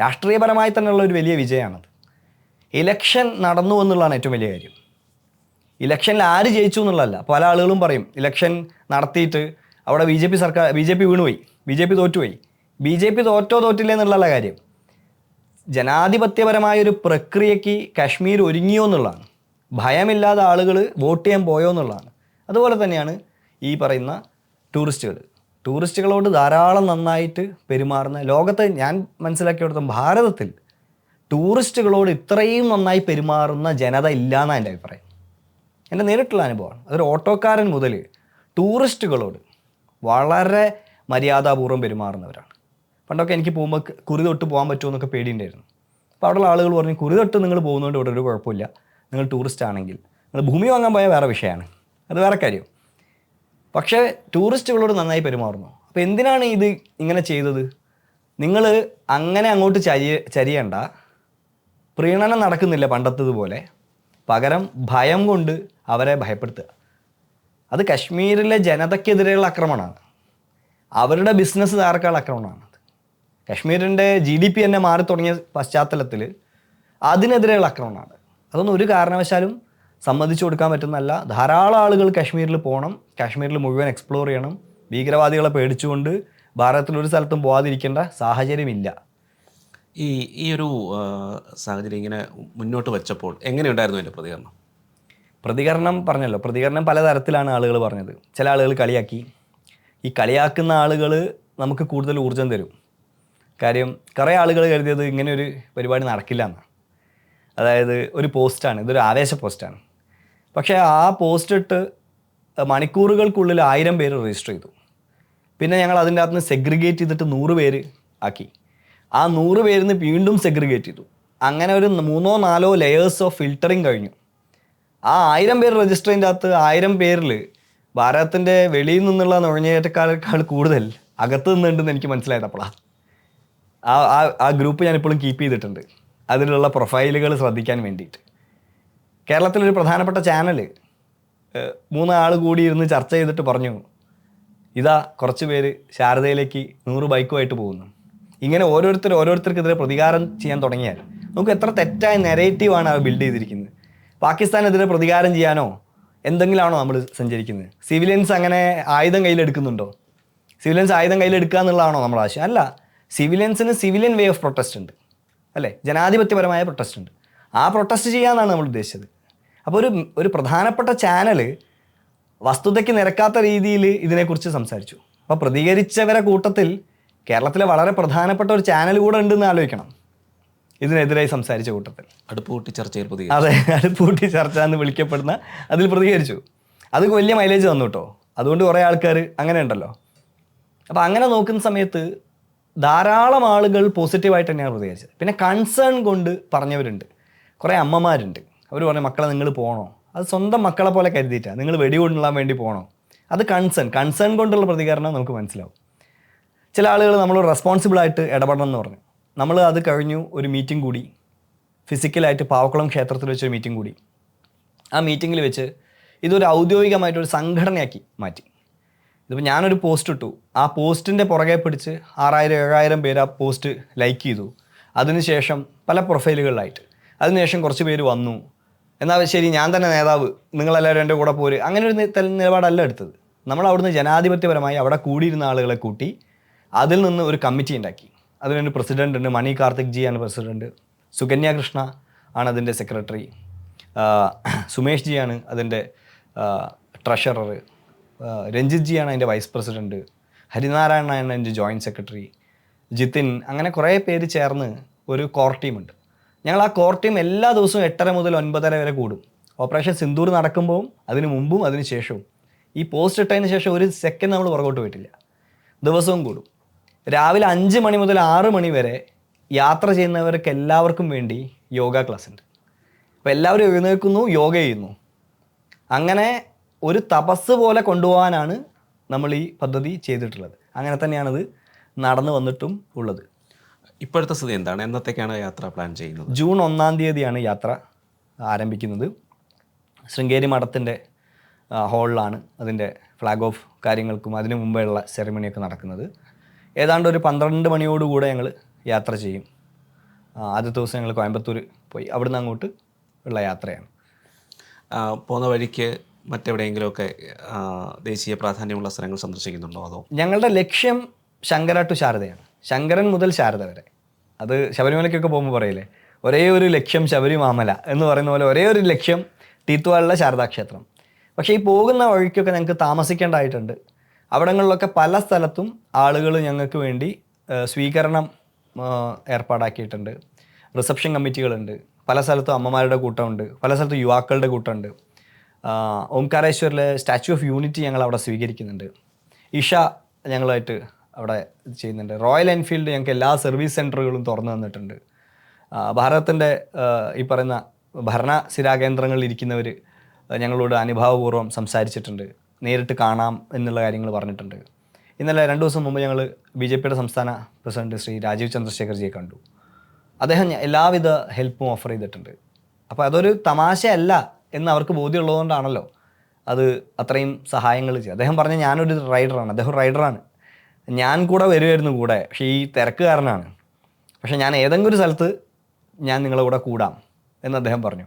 രാഷ്ട്രീയപരമായി തന്നെയുള്ള ഒരു വലിയ വിജയമാണത്. ഇലക്ഷൻ നടന്നു എന്നുള്ളതാണ് ഏറ്റവും വലിയ കാര്യം. ഇലക്ഷനിൽ ആര് ജയിച്ചു എന്നുള്ളതല്ല. പല ആളുകളും പറയും ഇലക്ഷൻ നടത്തിയിട്ട് അവിടെ ബി സർക്കാർ ബി ജെ പി വീണുപോയി. ബി ജെ പി തോറ്റുപോയി. ബി ജെ പി തോറ്റോ തോറ്റില്ലേ എന്നുള്ളതല്ല കാര്യം. ജനാധിപത്യപരമായ ഒരു പ്രക്രിയയ്ക്ക് കാശ്മീർ ഒരുങ്ങിയോ എന്നുള്ളതാണ്. ഭയമില്ലാതെ ആളുകൾ വോട്ട് ചെയ്യാൻ പോയോ എന്നുള്ളതാണ്. അതുപോലെ തന്നെയാണ് ഈ പറയുന്ന ടൂറിസ്റ്റുകൾ ടൂറിസ്റ്റുകളോട് ധാരാളം നന്നായിട്ട് പെരുമാറുന്ന ലോകത്ത് ഞാൻ മനസ്സിലാക്കിയെടുത്തോളം ഭാരതത്തിൽ ടൂറിസ്റ്റുകളോട് ഇത്രയും നന്നായി പെരുമാറുന്ന ജനത ഇല്ല എന്നാണ് എന്റെ അഭിപ്രായം. എന്റെ നേരിട്ടുള്ള അനുഭവമാണ്. അതൊരു ഓട്ടോക്കാരൻ മുതൽ ടൂറിസ്റ്റുകളോട് വളരെ മര്യാദാപൂർവം പെരുമാറുന്നവരാണ്. പണ്ടൊക്കെ എനിക്ക് പോകുമ്പോൾ കുറി തൊട്ട് പോകാൻ പറ്റുമോ എന്നൊക്കെ പേടിയുണ്ടായിരുന്നു. അപ്പോൾ അവിടെയുള്ള ആളുകൾ പറഞ്ഞു കുറി തൊട്ട് നിങ്ങൾ പോകുന്നതുകൊണ്ട് ഇവിടെ ഒരു കുഴപ്പമില്ല. നിങ്ങൾ ടൂറിസ്റ്റ് ആണെങ്കിൽ. നിങ്ങൾ ഭൂമി വാങ്ങാൻ പോയാൽ വേറെ വിഷയമാണ്. അത് വേറെ കാര്യം. പക്ഷേ ടൂറിസ്റ്റുകളോട് നന്നായി പെരുമാറുന്നു. അപ്പോൾ എന്തിനാണ് ഇത് ഇങ്ങനെ ചെയ്തത്? നിങ്ങൾ അങ്ങനെ അങ്ങോട്ട് ചരിയ ചരിയണ്ട. പ്രീണനം നടക്കുന്നില്ല പണ്ടത്തതുപോലെ. പകരം ഭയം കൊണ്ട് അവരെ ഭയപ്പെടുത്തുക. അത് കശ്മീരിലെ ജനതയ്ക്കെതിരെയുള്ള ആക്രമണമാണ്. അവരുടെ ബിസിനസ് തകർക്കാനുള്ള ആക്രമണമാണത് കശ്മീരിന്റെ ജി ഡി പി തന്നെ മാറി തുടങ്ങിയ പശ്ചാത്തലത്തിൽ അതിനെതിരെയുള്ള ആക്രമണമാണ്. അതൊന്നും ഒരു കാരണവശാലും സമ്മതിച്ചു കൊടുക്കാൻ പറ്റുന്നതല്ല. ധാരാളം ആളുകൾ കാശ്മീരിൽ പോകണം. കാശ്മീരിൽ മുഴുവൻ എക്സ്പ്ലോർ ചെയ്യണം. ഭീകരവാദികളെ പേടിച്ചുകൊണ്ട് ഭാരതത്തിൽ ഒരു സ്ഥലത്തും പോകാതിരിക്കേണ്ട സാഹചര്യമില്ല. ഈ ഈ ഒരു സാഹചര്യം ഇങ്ങനെ മുന്നോട്ട് വെച്ചപ്പോൾ എങ്ങനെയുണ്ടായിരുന്നു എന്റെ പ്രതികരണം? പ്രതികരണം പറഞ്ഞല്ലോ. പ്രതികരണം പലതരത്തിലാണ് ആളുകൾ പറഞ്ഞത്. ചില ആളുകൾ കളിയാക്കി. ഈ കളിയാക്കുന്ന ആളുകൾ നമുക്ക് കൂടുതൽ ഊർജം തരും. കാര്യം കുറേ ആളുകൾ കരുതിയത് ഇങ്ങനെ ഒരു പരിപാടി നടക്കില്ല എന്നാണ് അതായത് ഒരു പോസ്റ്റാണ് ഇതൊരു ആവേശ പോസ്റ്റാണ് പക്ഷേ ആ പോസ്റ്റ് ഇട്ട് മണിക്കൂറുകൾക്കുള്ളിൽ ആയിരം പേര് രജിസ്റ്റർ ചെയ്തു. പിന്നെ ഞങ്ങൾ അതിന്റെ അകത്ത് നിന്ന് സെഗ്രിഗേറ്റ് ചെയ്തിട്ട് നൂറ് പേര് ആക്കി. ആ നൂറ് പേരിൽ നിന്ന് വീണ്ടും സെഗ്രിഗേറ്റ് ചെയ്തു. അങ്ങനെ ഒരു മൂന്നോ നാലോ ലെയേഴ്സ് ഓഫ് ഫിൽറ്ററിങ് കഴിഞ്ഞു. ആ ആയിരം പേര് രജിസ്റ്ററിന്റെ അകത്ത് ആയിരം പേരിൽ ഭാരതത്തിന്റെ വെളിയിൽ നിന്നുള്ള നുഴഞ്ഞേറ്റക്കാരെക്കാൾ കൂടുതൽ അകത്ത് നിന്നുണ്ടെന്ന് എനിക്ക് മനസ്സിലായത് അപ്പോഴാണ് ആ ആ ആ ഗ്രൂപ്പ് ഞാനിപ്പോഴും കീപ്പ് ചെയ്തിട്ടുണ്ട്. അതിലുള്ള പ്രൊഫൈലുകൾ ശ്രദ്ധിക്കാൻ വേണ്ടിയിട്ട്. കേരളത്തിലൊരു പ്രധാനപ്പെട്ട ചാനൽ മൂന്നാൾ കൂടി ഇരുന്ന് ചർച്ച ചെയ്തിട്ട് പറഞ്ഞു ഇതാ കുറച്ച് പേര് ശാരദയിലേക്ക് നൂറ് ബൈക്കുമായിട്ട് പോകുന്നു. ഇങ്ങനെ ഓരോരുത്തർ ഓരോരുത്തർക്കെതിരെ പ്രതികാരം ചെയ്യാൻ തുടങ്ങിയാൽ നമുക്ക് എത്ര തെറ്റായ നെറേറ്റീവാണ് അവർ ബിൽഡ് ചെയ്തിരിക്കുന്നത്. പാകിസ്ഥാനെതിരെ പ്രതികാരം ചെയ്യാനോ എന്തെങ്കിലും ആണോ നമ്മൾ സഞ്ചരിക്കുന്നത്. സിവിലിയൻസ് അങ്ങനെ ആയുധം കയ്യിലെടുക്കുന്നുണ്ടോ? സിവിലിയൻസ് ആയുധം കയ്യിലെടുക്കുക എന്നുള്ളതാണോ നമ്മുടെ ആശയം? അല്ല സിവിലിയൻസിന് സിവിലിയൻ വേ ഓഫ് പ്രൊട്ടസ്റ്റ് ഉണ്ട്. അല്ലേ? ജനാധിപത്യപരമായ പ്രൊട്ടസ്റ്റ് ഉണ്ട്. ആ പ്രൊട്ടസ്റ്റ് ചെയ്യാമെന്നാണ് നമ്മൾ ഉദ്ദേശിച്ചത്. അപ്പോൾ ഒരു ഒരു പ്രധാനപ്പെട്ട ചാനൽ വസ്തുതയ്ക്ക് നിരക്കാത്ത രീതിയിൽ ഇതിനെക്കുറിച്ച് സംസാരിച്ചു. അപ്പോൾ പ്രതികരിച്ചവരെ കൂട്ടത്തിൽ കേരളത്തിലെ വളരെ പ്രധാനപ്പെട്ട ഒരു ചാനൽ കൂടെ ഉണ്ടെന്ന് ആലോചിക്കണം. ഇതിനെതിരായി സംസാരിച്ച കൂട്ടത്തിൽ. അടുപ്പൂട്ടി ചർച്ചയിൽ പ്രതികരിച്ചു. അതെ അടുപ്പൂട്ടി പൂട്ടി ചർച്ച എന്ന് വിളിക്കപ്പെടുന്ന അതിൽ പ്രതികരിച്ചു. അത് വലിയ മൈലേജ് തന്നു കേട്ടോ അതുകൊണ്ട് കുറേ ആൾക്കാർ അങ്ങനെ ഉണ്ടല്ലോ. അപ്പോൾ അങ്ങനെ നോക്കുന്ന സമയത്ത് ധാരാളം ആളുകൾ പോസിറ്റീവായിട്ട് തന്നെയാണ് പ്രതികരിച്ചത്. പിന്നെ കൺസേൺ കൊണ്ട് പറഞ്ഞവരുണ്ട്. കുറേ അമ്മമാരുണ്ട്. അവർ പറഞ്ഞു മക്കളെ നിങ്ങൾ പോകണോ അത് സ്വന്തം മക്കളെ പോലെ കരുതിയിട്ടാണ് നിങ്ങൾ വെടികൊണ്ടുള്ളാൻ വേണ്ടി പോകണോ അത് കൺസേൺ കൺസേൺ കൊണ്ടുള്ള പ്രതികരണം നമുക്ക് മനസ്സിലാവും. ചില ആളുകൾ നമ്മൾ റെസ്പോൺസിബിളായിട്ട് ഇടപെടണം എന്ന് പറഞ്ഞു. നമ്മൾ അത് കഴിഞ്ഞു ഒരു മീറ്റിംഗ് കൂടി. ഫിസിക്കലായിട്ട് പാവക്കുളം ക്ഷേത്രത്തിൽ വെച്ചൊരു മീറ്റിംഗ് കൂടി. ആ മീറ്റിങ്ങിൽ വെച്ച് ഇതൊരു ഔദ്യോഗികമായിട്ടൊരു സംഘടനയാക്കി മാറ്റി. ഇതിപ്പോൾ ഞാനൊരു പോസ്റ്റ് ഇട്ടു. ആ പോസ്റ്റിന്റെ പുറകെ പിടിച്ച് ആറായിരം ഏഴായിരം പേര് ആ പോസ്റ്റ് ലൈക്ക് ചെയ്തു. അതിനുശേഷം പല പ്രൊഫൈലുകളിലായിട്ട് അതിനുശേഷം കുറച്ച് പേര് വന്നു. എന്നാൽ ശരി ഞാൻ തന്നെ നേതാവ്. നിങ്ങളെല്ലാവരും എന്റെ കൂടെ പോര്. അങ്ങനെ ഒരു നിലപാടല്ല എടുത്തത്. നമ്മൾ അവിടുന്ന് ജനാധിപത്യപരമായി അവിടെ കൂടിയിരുന്ന ആളുകളെ കൂട്ടി അതിൽ നിന്ന് ഒരു കമ്മിറ്റി ഉണ്ടാക്കി. അതിനൊരു പ്രസിഡന്റ് ഉണ്ട്. മണി കാർത്തിക് ജി ആണ് പ്രസിഡന്റ് സുകന്യ കൃഷ്ണ ആണ് അതിന്റെ സെക്രട്ടറി സുമേഷ് ജിയാണ് അതിന്റെ ട്രഷറർ രഞ്ജിത് ജിയാണ് അതിന്റെ വൈസ് പ്രസിഡന്റ് ഹരിനാരായണനാണ് അതിന്റെ ജോയിന്റ് സെക്രട്ടറി ജിതിൻ അങ്ങനെ കുറേ പേര് ചേർന്ന് ഒരു കോർ ടീമുണ്ട് ഞങ്ങൾ ആ കോർ ടീം എല്ലാ ദിവസവും എട്ടര മുതൽ ഒൻപതര വരെ കൂടും. ഓപ്പറേഷൻ സിന്ദൂർ നടക്കുമ്പോൾ അതിന് മുമ്പും അതിന് ശേഷവും. ഈ പോസ്റ്റ് ഇട്ടതിന് ശേഷം ഒരു സെക്കൻഡ് നമ്മൾ പുറകോട്ട് പോയിട്ടില്ല. ദിവസവും കൂടും. രാവിലെ അഞ്ച് മണി മുതൽ ആറ് മണി വരെ യാത്ര ചെയ്യുന്നവർക്ക് എല്ലാവർക്കും വേണ്ടി യോഗ ക്ലാസ് ഉണ്ട് അപ്പോൾ എല്ലാവരും എഴുന്നേൽക്കുന്നു യോഗ ചെയ്യുന്നു. അങ്ങനെ ഒരു തപസ് പോലെ കൊണ്ടുപോകാനാണ് നമ്മൾ ഈ പദ്ധതി ചെയ്തിട്ടുള്ളത്. അങ്ങനെ തന്നെയാണത് നടന്നു വന്നിട്ടും ഉള്ളത്. ഇപ്പോഴത്തെ സ്ഥിതി എന്താണ്? എന്നത്തേക്കാണ് യാത്ര പ്ലാൻ ചെയ്യുന്നത്? ജൂൺ ഒന്നാം തീയതിയാണ് യാത്ര ആരംഭിക്കുന്നത്. ശൃംഗേരി മഠത്തിന്റെ ഹാളിലാണ് അതിന്റെ ഫ്ലാഗ് ഓഫ് കാര്യങ്ങൾക്കും അതിനു മുമ്പേ ഉള്ള സെറിമണിയൊക്കെ നടക്കുന്നത്. ഏതാണ്ട് ഒരു പന്ത്രണ്ട് മണിയോടുകൂടെ ഞങ്ങൾ യാത്ര ചെയ്യും. ആദ്യത്തെ ദിവസം ഞങ്ങൾ കോയമ്പത്തൂർ പോയി. അവിടുന്ന് അങ്ങോട്ട് ഉള്ള യാത്രയാണ്. പോകുന്ന വഴിക്ക് മറ്റെവിടെയെങ്കിലുമൊക്കെ ദേശീയ പ്രാധാന്യമുള്ള സ്ഥലങ്ങൾ സന്ദർശിക്കുന്നുണ്ടോ അതോ? ഞങ്ങളുടെ ലക്ഷ്യം ശങ്കര ടു ശാരദയാണ്. ശങ്കരൻ മുതൽ ശാരദ വരെ. അത് ശബരിമലയ്ക്കൊക്കെ പോകുമ്പോൾ പറയില്ലേ? ഒരേ ഒരു ലക്ഷ്യം ശബരിമാമല എന്ന് പറയുന്ന പോലെ ഒരേ ഒരു ലക്ഷ്യം തീത്തുവാളിലെ ശാരദാക്ഷേത്രം. പക്ഷേ ഈ പോകുന്ന വഴിക്കൊക്കെ ഞങ്ങൾക്ക് താമസിക്കേണ്ടതായിട്ടുണ്ട്. അവിടങ്ങളിലൊക്കെ പല സ്ഥലത്തും ആളുകൾ ഞങ്ങൾക്ക് വേണ്ടി സ്വീകരണം ഏർപ്പാടാക്കിയിട്ടുണ്ട്. റിസപ്ഷൻ കമ്മിറ്റികളുണ്ട്. പല സ്ഥലത്തും അമ്മമാരുടെ കൂട്ടമുണ്ട്. പല സ്ഥലത്തും യുവാക്കളുടെ കൂട്ടമുണ്ട്. ഓംകാരേശ്വറിലെ സ്റ്റാച്യു ഓഫ് യൂണിറ്റി ഞങ്ങൾ അവിടെ സ്വീകരിക്കുന്നുണ്ട്. ഇഷ ഞങ്ങളായിട്ട് അവിടെ ചെയ്യുന്നുണ്ട്. റോയൽ എൻഫീൽഡ് ഞങ്ങൾക്ക് എല്ലാ സർവീസ് സെന്ററുകളും തുറന്നു തന്നിട്ടുണ്ട്. ഭാരതത്തിന്റെ ഈ പറയുന്ന ഭരണ സ്ഥിരാകേന്ദ്രങ്ങളിൽ ഇരിക്കുന്നവർ ഞങ്ങളോട് അനുഭാവപൂർവം സംസാരിച്ചിട്ടുണ്ട്. നേരിട്ട് കാണാം എന്നുള്ള കാര്യങ്ങൾ പറഞ്ഞിട്ടുണ്ട്. ഇന്നലെ രണ്ട് ദിവസം മുമ്പ് ഞങ്ങൾ ബി ജെ പിയുടെ സംസ്ഥാന പ്രസിഡന്റ് ശ്രീ രാജീവ് ചന്ദ്രശേഖർജിയെ കണ്ടു. അദ്ദേഹം എല്ലാവിധ ഹെൽപ്പും ഓഫർ ചെയ്തിട്ടുണ്ട്. അപ്പോൾ അതൊരു തമാശയല്ല എന്ന് അവർക്ക് ബോധ്യമുള്ളതുകൊണ്ടാണല്ലോ അത് അത്രയും സഹായങ്ങൾ ചെയ്യുക അദ്ദേഹം പറഞ്ഞ ഞാനൊരു റൈഡറാണ്. അദ്ദേഹം റൈഡറാണ്. ഞാൻ കൂടെ വരുമായിരുന്നു കൂടെ. പക്ഷേ ഈ തിരക്കുകാരനാണ്. പക്ഷേ ഞാൻ ഏതെങ്കിലും ഒരു സ്ഥലത്ത് ഞാൻ നിങ്ങളുടെ കൂടെ കൂടാം എന്ന് അദ്ദേഹം പറഞ്ഞു.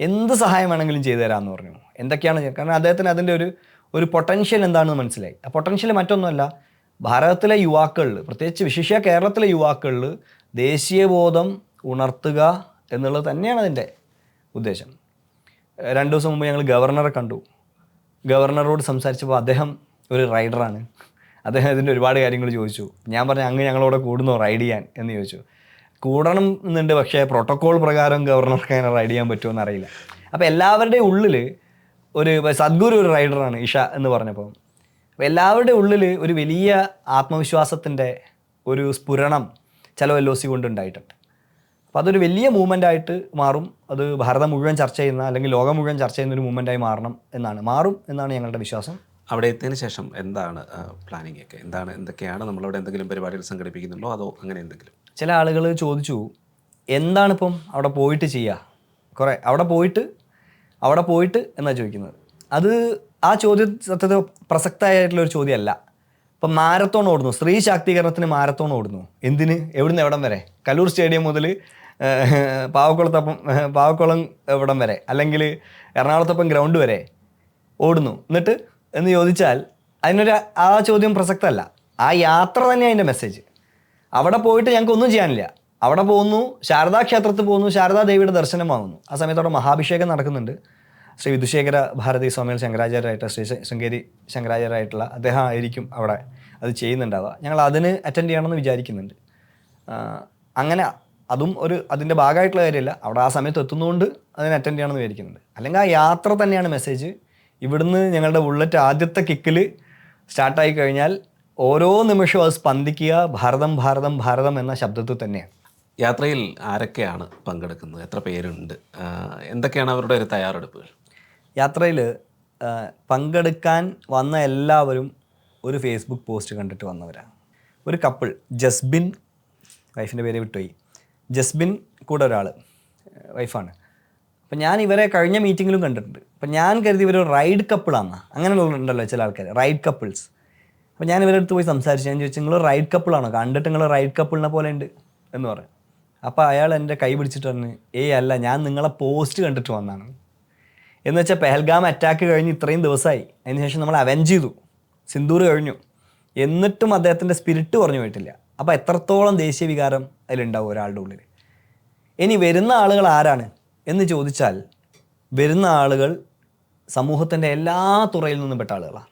എന്ത് സഹായം വേണമെങ്കിലും ചെയ്തു തരാമെന്ന് പറഞ്ഞു. എന്തൊക്കെയാണ് കാരണം അദ്ദേഹത്തിന് അതിന്റെ ഒരു ഒരു പൊട്ടൻഷ്യൽ എന്താണെന്ന് മനസ്സിലായി. ആ പൊട്ടൻഷ്യൽ മറ്റൊന്നുമല്ല ഭാരതത്തിലെ യുവാക്കളിൽ പ്രത്യേകിച്ച് വിശേഷ കേരളത്തിലെ യുവാക്കളിൽ ദേശീയബോധം ഉണർത്തുക എന്നുള്ളത് തന്നെയാണ് അതിന്റെ ഉദ്ദേശം. രണ്ട് ദിവസം മുമ്പ് ഞങ്ങൾ ഗവർണറെ കണ്ടു. ഗവർണറോട് സംസാരിച്ചപ്പോൾ അദ്ദേഹം ഒരു റൈഡറാണ് അദ്ദേഹം ഇതിന്റെ ഒരുപാട് കാര്യങ്ങൾ ചോദിച്ചു. ഞാൻ പറഞ്ഞു അങ്ങ് ഞങ്ങളോട് കൂടുന്നോ റൈഡ് ചെയ്യാൻ? എന്ന് ചോദിച്ചു. കൂടണം എന്നുണ്ട് പക്ഷേ പ്രോട്ടോക്കോൾ പ്രകാരം ഗവർണർക്ക് അങ്ങനെ റൈഡ് ചെയ്യാൻ പറ്റുമോ എന്നറിയില്ല അപ്പോൾ എല്ലാവരുടെയും ഉള്ളിൽ ഒരു സദ്ഗുരു ഒരു റൈഡറാണ് ഇഷ എന്ന് പറഞ്ഞപ്പോൾ അപ്പോൾ എല്ലാവരുടെ ഉള്ളിൽ ഒരു വലിയ ആത്മവിശ്വാസത്തിന്റെ ഒരു സ്ഫുരണം ചില എൽ ഒ സി കൊണ്ടുണ്ടായിട്ടുണ്ട്. അപ്പോൾ അതൊരു വലിയ മൂവ്മെന്റ് ആയിട്ട് മാറും. അത് ഭാരതം മുഴുവൻ ചർച്ച ചെയ്യുന്ന അല്ലെങ്കിൽ ലോകം മുഴുവൻ ചർച്ച ചെയ്യുന്ന ഒരു മൂവ്മെന്റായി മാറണം എന്നാണ്. മാറും എന്നാണ് ഞങ്ങളുടെ വിശ്വാസം. അവിടെ എത്തിയതിന് ശേഷം എന്താണ് പ്ലാനിങ് ഒക്കെ? എന്താണ് എന്തൊക്കെയാണ്? നമ്മളവിടെ എന്തെങ്കിലും പരിപാടികൾ സംഘടിപ്പിക്കുന്നുണ്ടോ? അതോ അങ്ങനെ എന്തെങ്കിലും? ചില ആളുകൾ ചോദിച്ചു എന്താണിപ്പം അവിടെ പോയിട്ട് ചെയ്യുക കുറേ അവിടെ പോയിട്ട് അവിടെ പോയിട്ട് എന്നാണ് ചോദിക്കുന്നത്? അത് ആ ചോദ്യം സത്യത്തിൽ പ്രസക്തമായിട്ടുള്ള ഒരു ചോദ്യമല്ല. ഇപ്പം മാരത്തോൺ ഓടുന്നു. സ്ത്രീ ശാക്തീകരണത്തിന് മാരത്തോൺ ഓടുന്നു. എന്തിന്? എവിടുന്ന് എവിടം വരെ? കലൂർ സ്റ്റേഡിയം മുതൽ പാവക്കുളത്തപ്പം പാവക്കുളം എവിടം വരെ? അല്ലെങ്കിൽ എറണാകുളത്തപ്പം ഗ്രൗണ്ട് വരെ ഓടുന്നു. എന്നിട്ട് എന്ന് ചോദിച്ചാൽ അതിനൊരു ആ ചോദ്യം പ്രസക്തമല്ല ആ യാത്ര തന്നെയാണ് അതിന്റെ മെസ്സേജ് അവിടെ പോയിട്ട് ഞങ്ങൾക്ക് ഒന്നും ചെയ്യാനില്ല. അവിടെ പോകുന്നു ശാരദാ ക്ഷേത്രത്തിൽ പോകുന്നു ശാരദാ ദേവിയുടെ ദർശനം വാങ്ങുന്നു. ആ സമയത്ത് അവിടെ മഹാഭിഷേകം നടക്കുന്നുണ്ട്. ശ്രീ വിധുശേഖര ഭാരതി സ്വാമികൾ ശങ്കരാചാര്യരായിട്ട് ശ്രീ ശൃംഗേരി ശങ്കരാചാര്യരായിട്ടുള്ള അദ്ദേഹം ആയിരിക്കും അവിടെ അത് ചെയ്യുന്നുണ്ടാവുക. ഞങ്ങൾ അതിന് അറ്റൻഡ് ചെയ്യണമെന്ന് വിചാരിക്കുന്നുണ്ട്. അങ്ങനെ അതും ഒരു അതിന്റെ ഭാഗമായിട്ടുള്ള കാര്യമല്ല. അവിടെ ആ സമയത്ത് എത്തുന്നതുകൊണ്ട് അതിന് അറ്റൻഡ് ചെയ്യണമെന്ന് വിചാരിക്കുന്നുണ്ട്. അല്ലെങ്കിൽ ആ യാത്ര തന്നെയാണ് മെസ്സേജ് ഇവിടുന്ന് ഞങ്ങളുടെ ബുള്ളറ്റ് ആദ്യത്തെ കിക്കിൽ സ്റ്റാർട്ടായി കഴിഞ്ഞാൽ ഓരോ നിമിഷവും അത് സ്പന്ദിക്കുക ഭാരതം ഭാരതം ഭാരതം എന്ന ശബ്ദത്തിൽ തന്നെയാണ്. യാത്രയിൽ ആരൊക്കെയാണ് പങ്കെടുക്കുന്നത്? എത്ര പേരുണ്ട്? എന്തൊക്കെയാണ് അവരുടെ ഒരു തയ്യാറെടുപ്പുകൾ? യാത്രയിൽ പങ്കെടുക്കാൻ വന്ന എല്ലാവരും ഒരു ഫേസ്ബുക്ക് പോസ്റ്റ് കണ്ടിട്ട് വന്നവരാണ്. ഒരു കപ്പിൾ ജസ്ബിൻ വൈഫിന്റെ പേര് വിട്ടുപോയി. ജസ്ബിൻ കൂടെ ഒരാൾ വൈഫാണ് അപ്പം ഞാൻ ഇവരെ കഴിഞ്ഞ മീറ്റിങ്ങിലും കണ്ടിട്ടുണ്ട്. അപ്പം ഞാൻ കരുതി ഇവർ റൈഡ് കപ്പിളാണ് അങ്ങനെ ഉണ്ടല്ലോ ചില ആൾക്കാർ റൈഡ് കപ്പിൾസ് അപ്പോൾ ഞാൻ ഇവരുടെ അടുത്ത് പോയി സംസാരിച്ചു. ഞാൻ ചോദിച്ചു നിങ്ങൾ റൈഡ് കപ്പിളാണോ കണ്ടിട്ട് നിങ്ങൾ റൈഡ് കപ്പിളിനെ പോലെ ഉണ്ട് എന്ന് പറഞ്ഞു. അപ്പോൾ അയാൾ എന്റെ കൈ പിടിച്ചിട്ട് പറഞ്ഞു ഏയ് അല്ല ഞാൻ നിങ്ങളെ പോസ്റ്റ് കണ്ടിട്ട് വന്നാണ്. എന്ന് വെച്ചാൽ പെഹൽഗാം അറ്റാക്ക് കഴിഞ്ഞ് ഇത്രയും ദിവസമായി അതിനുശേഷം നമ്മൾ അവെഞ്ച് ചെയ്തു. സിന്ദൂർ കഴിഞ്ഞു. എന്നിട്ടും അദ്ദേഹത്തിന്റെ സ്പിരിറ്റ് കുറഞ്ഞു പോയിട്ടില്ല. അപ്പോൾ എത്രത്തോളം ദേശീയ വികാരം അതിലുണ്ടാവും ഒരാളുടെ ഉള്ളിൽ? ഇനി വരുന്ന ആളുകൾ ആരാണ് എന്ന് ചോദിച്ചാൽ വരുന്ന ആളുകൾ സമൂഹത്തിന്റെ എല്ലാ തുറയിൽ നിന്നും പെട്ട ആളുകളാണ്.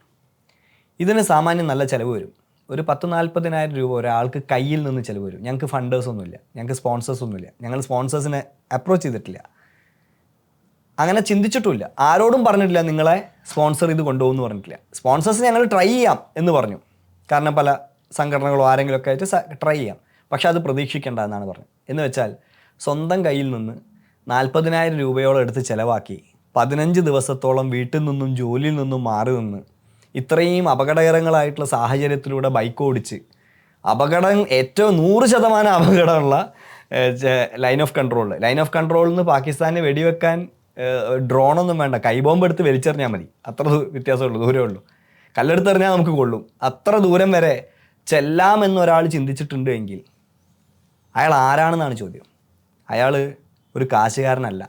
ഇതിന് സാമാന്യം നല്ല ചിലവ് വരും. ഒരു പത്ത് നാൽപ്പതിനായിരം രൂപ ഒരാൾക്ക് കയ്യിൽ നിന്ന് ചിലവ് വരും. ഞങ്ങൾക്ക് ഫണ്ടേഴ്സ് ഒന്നുമില്ല. ഞങ്ങൾക്ക് സ്പോൺസേഴ്സ് ഒന്നുമില്ല. ഞങ്ങൾ സ്പോൺസേഴ്സിനെ അപ്രോച്ച് ചെയ്തിട്ടില്ല. അങ്ങനെ ചിന്തിച്ചിട്ടുമില്ല. ആരോടും പറഞ്ഞിട്ടില്ല നിങ്ങളെ സ്പോൺസർ ചെയ്ത് കൊണ്ടുപോകുമെന്ന് പറഞ്ഞിട്ടില്ല. സ്പോൺസേഴ്സ് ഞങ്ങൾ ട്രൈ ചെയ്യാം എന്ന് പറഞ്ഞു. കാരണം പല സംഘടനകളോ ആരെങ്കിലുമൊക്കെ ആയിട്ട് ട്രൈ ചെയ്യാം. പക്ഷെ അത് പ്രതീക്ഷിക്കേണ്ട എന്നാണ് പറഞ്ഞത്. എന്ന് വെച്ചാൽ സ്വന്തം കയ്യിൽ നിന്ന് നാൽപ്പതിനായിരം രൂപയോളം എടുത്ത് ചിലവാക്കി പതിനഞ്ച് ദിവസത്തോളം വീട്ടിൽ നിന്നും ജോലിയിൽ നിന്നും മാറി നിന്ന് ഇത്രയും അപകടകരങ്ങളായിട്ടുള്ള സാഹചര്യത്തിലൂടെ ബൈക്ക് ഓടിച്ച് അപകടം ഏറ്റവും നൂറ് ശതമാനം അപകടമുള്ള line of control line of കൺട്രോളിൽ നിന്ന് പാകിസ്ഥാനെ വെടിവെക്കാൻ ഡ്രോണൊന്നും വേണ്ട. കൈബോംബ് എടുത്ത് വലിച്ചെറിഞ്ഞാൽ മതി. അത്ര വ്യത്യാസമുള്ളൂ ദൂരമേ ഉള്ളൂ. കല്ലെടുത്തെറിഞ്ഞാൽ നമുക്ക് കൊള്ളും. അത്ര ദൂരം വരെ ചെല്ലാമെന്നൊരാൾ ചിന്തിച്ചിട്ടുണ്ട് എങ്കിൽ അയാൾ ആരാണെന്നാണ് ചോദ്യം. അയാൾ ഒരു കാശുകാരനല്ല.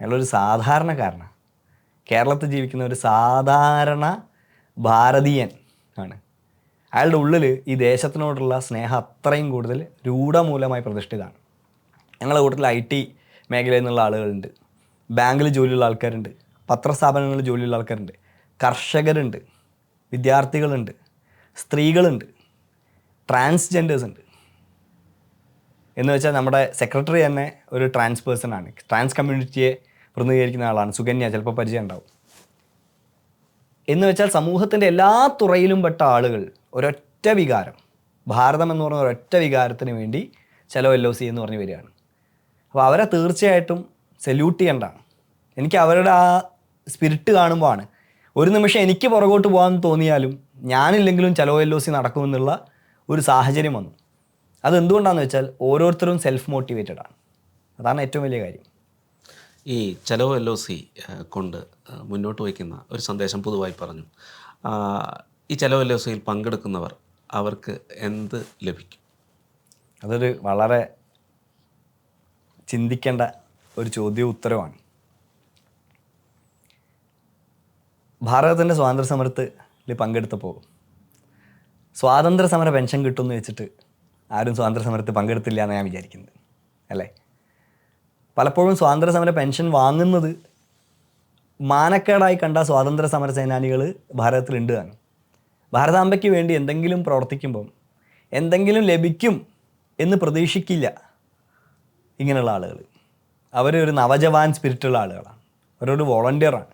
അയാളൊരു സാധാരണക്കാരനാണ് കേരളത്തിൽ ജീവിക്കുന്ന ഒരു സാധാരണ ഭാരതീയൻ ആണ്. അയാളുടെ ഉള്ളിൽ ഈ ദേശത്തിനോടുള്ള സ്നേഹം അത്രയും കൂടുതൽ രൂഢമൂലമായി പ്രതിഷ്ഠിതമാണ്. ഞങ്ങളുടെ കൂട്ടത്തിൽ ഐ ടി മേഖലയിൽ നിന്നുള്ള ആളുകളുണ്ട്. ബാങ്കിൽ ജോലിയുള്ള ആൾക്കാരുണ്ട്. പത്രസ്ഥാപനങ്ങളിൽ ജോലിയുള്ള ആൾക്കാരുണ്ട്. കർഷകരുണ്ട്. വിദ്യാർത്ഥികളുണ്ട്. സ്ത്രീകളുണ്ട്. ട്രാൻസ്ജെൻഡേഴ്സ് ഉണ്ട്. എന്ന് വെച്ചാൽ നമ്മുടെ സെക്രട്ടറി തന്നെ ഒരു ട്രാൻസ് പേഴ്സൺ ആണ്. ട്രാൻസ് കമ്മ്യൂണിറ്റിയെ പ്രതിനിധീകരിക്കുന്ന ആളാണ്. സുകന്യ ചിലപ്പോൾ പരിചയം ഉണ്ടാവും. എന്ന് വെച്ചാൽ സമൂഹത്തിന്റെ എല്ലാ തുറയിലും പെട്ട ആളുകൾ ഒരൊറ്റ വികാരം. ഭാരതം എന്ന് പറഞ്ഞ ഒരൊറ്റ വികാരത്തിന് വേണ്ടി ചെലോ എൽ ഒ സി എന്ന് പറഞ്ഞ് വരികയാണ്. അപ്പോൾ അവരെ തീർച്ചയായിട്ടും സല്യൂട്ട് ചെയ്യേണ്ടതാണ്. എനിക്ക് അവരുടെ ആ സ്പിരിറ്റ് കാണുമ്പോൾ ആണ് ഒരു നിമിഷം എനിക്ക് പുറകോട്ട് പോകാൻ തോന്നിയാലും ഞാനില്ലെങ്കിലും ചിലവ് എൽ ഒ സി നടക്കുമെന്നുള്ള ഒരു സാഹചര്യം വന്നു. അതെന്തുകൊണ്ടാണെന്ന് വെച്ചാൽ ഓരോരുത്തരും സെൽഫ് മോട്ടിവേറ്റഡ് ആണ്. അതാണ് ഏറ്റവും വലിയ കാര്യം. ഈ ചെലവ് എൽ ഒ സി കൊണ്ട് മുന്നോട്ട് വയ്ക്കുന്ന ഒരു സന്ദേശം പൊതുവായി പറഞ്ഞു. ഈ ചെലവ് എൽ ഒ സിയിൽ പങ്കെടുക്കുന്നവർ അവർക്ക് എന്ത് ലഭിക്കും? അതൊരു വളരെ ചിന്തിക്കേണ്ട ഒരു ചോദ്യ ഉത്തരവാണ്. ഭാരതത്തിന്റെ സ്വാതന്ത്ര്യ സമരത്തിൽ പങ്കെടുത്തപ്പോൾ സ്വാതന്ത്ര്യ സമര പെൻഷൻ കിട്ടുമെന്ന് വെച്ചിട്ട് ആരും സ്വാതന്ത്ര്യ സമരത്തിൽ പങ്കെടുത്തില്ല എന്ന് ഞാൻ വിചാരിക്കുന്നത് അല്ലേ? പലപ്പോഴും സ്വാതന്ത്ര്യ സമര പെൻഷൻ വാങ്ങുന്നത് മാനക്കേടായി കണ്ട സ്വാതന്ത്ര്യ സമര സേനാനികൾ ഭാരതത്തിലുണ്ട് താനും ഭാരതാംബയ്ക്ക് വേണ്ടി എന്തെങ്കിലും പ്രവർത്തിക്കുമ്പം എന്തെങ്കിലും ലഭിക്കും എന്ന് പ്രതീക്ഷിക്കില്ല ഇങ്ങനെയുള്ള ആളുകൾ. അവരൊരു നവജവാൻ സ്പിരിറ്റുള്ള ആളുകളാണ്. അവരൊരു വോളണ്ടിയറാണ്.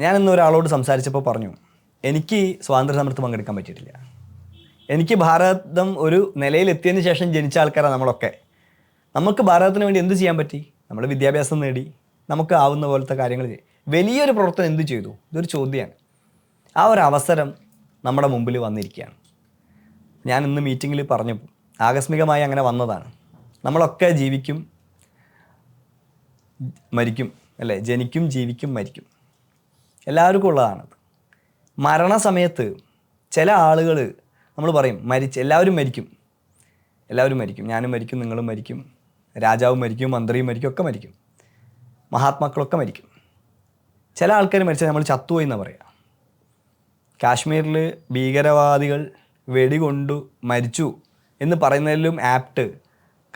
ഞാൻ ഇന്ന് ഒരാളോട് സംസാരിച്ചപ്പോൾ പറഞ്ഞു എനിക്ക് സ്വാതന്ത്ര്യ സമരത്ത് പങ്കെടുക്കാൻ പറ്റിയിട്ടില്ല. എനിക്ക് ഭാരതം ഒരു നിലയിലെത്തിയതിന് ശേഷം ജനിച്ച ആൾക്കാരാണ് നമ്മളൊക്കെ. നമുക്ക് ഭാരതത്തിന് വേണ്ടി എന്ത് ചെയ്യാൻ പറ്റി? നമ്മൾ വിദ്യാഭ്യാസം നേടി. നമുക്ക് ആവുന്ന പോലത്തെ കാര്യങ്ങൾ ചെയ്യും വലിയൊരു പ്രവർത്തനം എന്ത് ചെയ്തു? ഇതൊരു ചോദ്യമാണ് ആ ഒരു അവസരം നമ്മുടെ മുമ്പിൽ വന്നിരിക്കുകയാണ്. ഞാൻ ഇന്ന് മീറ്റിങ്ങിൽ പറഞ്ഞു ആകസ്മികമായി അങ്ങനെ വന്നതാണ്. നമ്മളൊക്കെ ജീവിക്കും മരിക്കും അല്ലേ? ജനിക്കും ജീവിക്കും മരിക്കും. എല്ലാവർക്കും ഉള്ളതാണത് മരണസമയത്ത് ചില ആളുകൾ നമ്മൾ പറയും മരിച്ച് എല്ലാവരും മരിക്കും. എല്ലാവരും മരിക്കും. ഞാനും മരിക്കും നിങ്ങളും മരിക്കും. രാജാവും മരിക്കും മന്ത്രിയും മരിക്കും ഒക്കെ മരിക്കും. മഹാത്മാക്കളൊക്കെ മരിക്കും. ചില ആൾക്കാർ മരിച്ചാൽ നമ്മൾ ചത്തുപോയി എന്നാണ് പറയുക കാശ്മീരിൽ ഭീകരവാദികൾ വെടികൊണ്ടു മരിച്ചു എന്ന് പറയുന്നതിലും ആപ്റ്റ്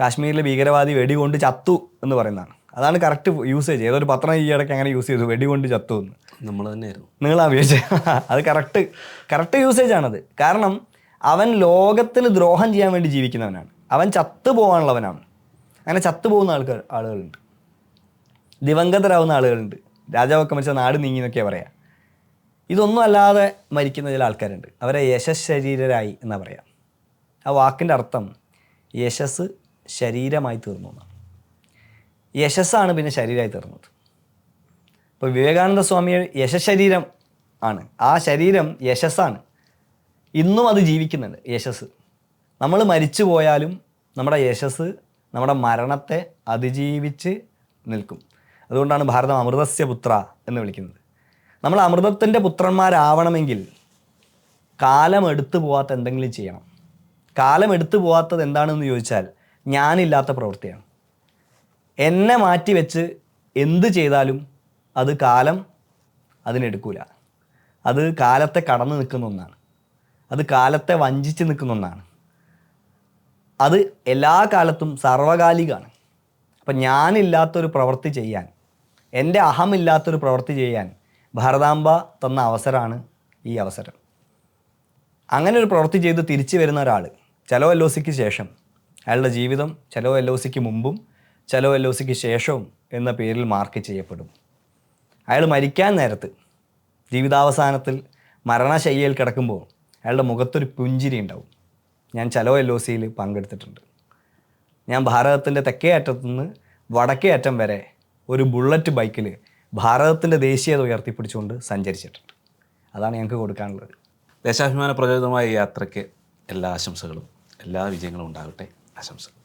കാശ്മീരിലെ ഭീകരവാദി വെടികൊണ്ട് ചത്തു എന്ന് പറയുന്നതാണ്. അതാണ് കറക്റ്റ് യൂസേജ് ഏതൊരു പത്രം ഈ ഇടയ്ക്ക് അങ്ങനെ യൂസ് ചെയ്തു. വെടികൊണ്ട് ചത്തു എന്ന്. നമ്മൾ തന്നെയായിരുന്നു. നിങ്ങളാ ഉപയോഗിച്ചത് അത് കറക്റ്റ് കറക്റ്റ് യൂസേജ് ആണത്. കാരണം അവൻ ലോകത്തിന് ദ്രോഹം ചെയ്യാൻ വേണ്ടി ജീവിക്കുന്നവനാണ്. അവൻ ചത്തു പോകാനുള്ളവനാണ്. അങ്ങനെ ചത്തുപോകുന്ന ആൾക്കാർ ആളുകളുണ്ട്. ദിവംഗതരാവുന്ന ആളുകളുണ്ട്. രാജാവൊക്കെ മരിച്ച നാട് നീങ്ങി എന്നൊക്കെയാണ് പറയാം. ഇതൊന്നും അല്ലാതെ മരിക്കുന്ന ചില ആൾക്കാരുണ്ട്. അവരെ യശസ് ശരീരരായി എന്നാ പറയാം. ആ വാക്കിന്റെ അർത്ഥം യശസ് ശരീരമായി തീർന്നു എന്നാണ്. യശസ്സാണ് പിന്നെ ശരീരമായി തീർന്നത്. ഇപ്പോൾ വിവേകാനന്ദ സ്വാമി യശശരീരം ആണ്. ആ ശരീരം യശസ്സാണ്. ഇന്നും അത് ജീവിക്കുന്നുണ്ട് യശസ്. നമ്മൾ മരിച്ചു പോയാലും നമ്മുടെ യശസ് നമ്മുടെ മരണത്തെ അതിജീവിച്ച് നിൽക്കും. അതുകൊണ്ടാണ് ഭാരതം അമൃതസ്യ പുത്ര എന്ന് വിളിക്കുന്നത്. നമ്മൾ അമൃതത്തിന്റെ പുത്രന്മാരാവണമെങ്കിൽ കാലം എടുത്തു പോവാത്ത എന്തെങ്കിലും ചെയ്യണം. കാലം എടുത്തു പോവാത്തത് എന്താണെന്ന് ചോദിച്ചാൽ ഞാനില്ലാത്ത പ്രവൃത്തിയാണ്. എന്നെ മാറ്റി വെച്ച് എന്ത് ചെയ്താലും അത് കാലം അതിനെടുക്കൂല അത് കാലത്തെ കടന്നു നിൽക്കുന്ന ഒന്നാണ്. അത് കാലത്തെ വഞ്ചിച്ച് നിൽക്കുന്ന ഒന്നാണ്. അത് എല്ലാ കാലത്തും സർവകാലികമാണ് അപ്പം ഞാനില്ലാത്തൊരു പ്രവൃത്തി ചെയ്യാൻ എന്റെ അഹമില്ലാത്തൊരു പ്രവൃത്തി ചെയ്യാൻ ഭാരതാംബ തന്ന അവസരമാണ് ഈ അവസരം. അങ്ങനെ ഒരു പ്രവൃത്തി ചെയ്ത് തിരിച്ചു വരുന്ന ഒരാൾ ചലോ എൽ ഒ സിക്ക് ശേഷം അയാളുടെ ജീവിതം ചലോ എൽ ഒ സിക്ക് മുമ്പും ചലോ എൽ ഒ സിക്ക് ശേഷവും എന്ന പേരിൽ മാർക്ക് ചെയ്യപ്പെടും. അയാൾ മരിക്കാൻ നേരത്ത് ജീവിതാവസാനത്തിൽ മരണശയ്യയിൽ കിടക്കുമ്പോൾ അയാളുടെ മുഖത്തൊരു പുഞ്ചിരി ഉണ്ടാവും. ഞാൻ ചലോ എൽ ഒ സിയിൽ പങ്കെടുത്തിട്ടുണ്ട്. ഞാൻ ഭാരതത്തിന്റെ തെക്കേ അറ്റത്തു നിന്ന് വടക്കേ അറ്റം വരെ ഒരു ബുള്ളറ്റ് ബൈക്കിൽ ഭാരതത്തിന്റെ ദേശീയത ഉയർത്തിപ്പിടിച്ചുകൊണ്ട് സഞ്ചരിച്ചിട്ടുണ്ട്. അതാണ് ഞങ്ങൾക്ക് കൊടുക്കാനുള്ളത്. ദേശാഭിമാന പ്രചോദിതമായ യാത്രയ്ക്ക് എല്ലാ ആശംസകളും എല്ലാ വിജയങ്ങളും ഉണ്ടാകട്ടെ. ആശംസകൾ.